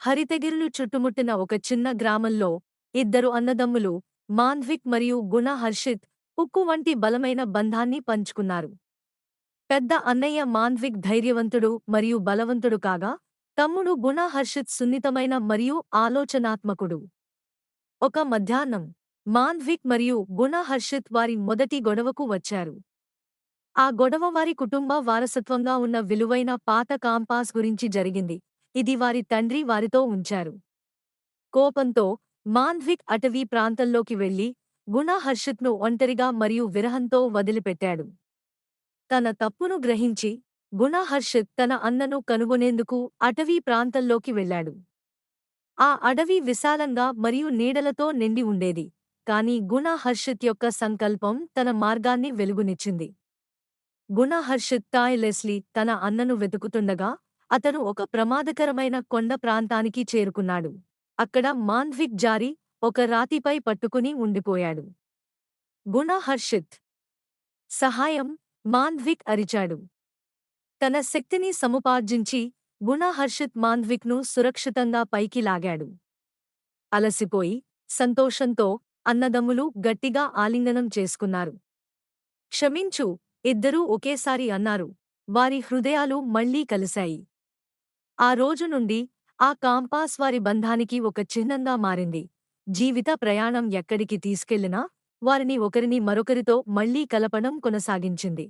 హరితగిరులు చుట్టుముట్టిన ఒక చిన్న గ్రామంలో ఇద్దరు అన్నదమ్ములు మాంధ్విక్ మరియు గుణ హర్షిత్ ఉక్కు వంటి బలమైన బంధాన్ని పంచుకున్నారు. పెద్ద అన్నయ్య మాంధ్విక్ ధైర్యవంతుడు మరియు బలవంతుడు కాగా తమ్ముడు గుణ హర్షిత్ సున్నితమైన మరియు ఆలోచనాత్మకుడు. ఒక మధ్యాహ్నం మాంధ్విక్ మరియు గుణ హర్షిత్ వారి మొదటి గొడవకు వచ్చారు. ఆ గొడవ వారి కుటుంబ వారసత్వంగా ఉన్న విలువైన పాత కాంపాస్ గురించి జరిగింది. ఇది వారి తండ్రి వారితో ఉంచారు. కోపంతో మాంధ్విక్ అటవీ ప్రాంతంలోకి వెళ్ళి గుణ హర్షిత్ను ఒంటరిగా మరియు విరహంతో వదిలిపెట్టాడు. తన తప్పును గ్రహించి గుణ హర్షిత్ తన అన్నను కనుగొనేందుకు అటవీ ప్రాంతంలోకి వెళ్ళాడు. ఆ అడవి విశాలంగా మరియు నీడలతో నిండి ఉండేది కాని గుణ హర్షిత్ యొక్క సంకల్పం తన మార్గాన్ని వెలుగునిచ్చింది. గుణ హర్షిత్ టాయ్ లెస్లీ తన అన్నను వెతుకుతుండగా అతను ఒక ప్రమాదకరమైన కొండ ప్రాంతానికి చేరుకున్నాడు. అక్కడ మాంధ్విక్ జారి ఒక రాతిపై పట్టుకుని ఉండిపోయాడు. గుణ హర్షిత్. సహాయం మాంధ్విక్ అరిచాడు. తన శక్తిని సముపార్జించి గుణ హర్షిత్ మాంధ్విక్ను సురక్షితంగా పైకి లాగాడు. అలసిపోయి సంతోషంతో అన్నదమ్ములు గట్టిగా ఆలింగనం చేసుకున్నారు. క్షమించు ఇద్దరూ ఒకేసారి అన్నారు. వారి హృదయాలు మళ్ళీ కలిశాయి. ఆ రోజు నుండి ఆ కాంపాస్ వారి బంధానికి ఒక చిహ్నంగా మారింది. జీవిత ప్రయాణం ఎక్కడికి తీసుకెళ్ళినా వారిని ఒకరిని మరొకరితో మళ్ళీ కలపడం కొనసాగించింది.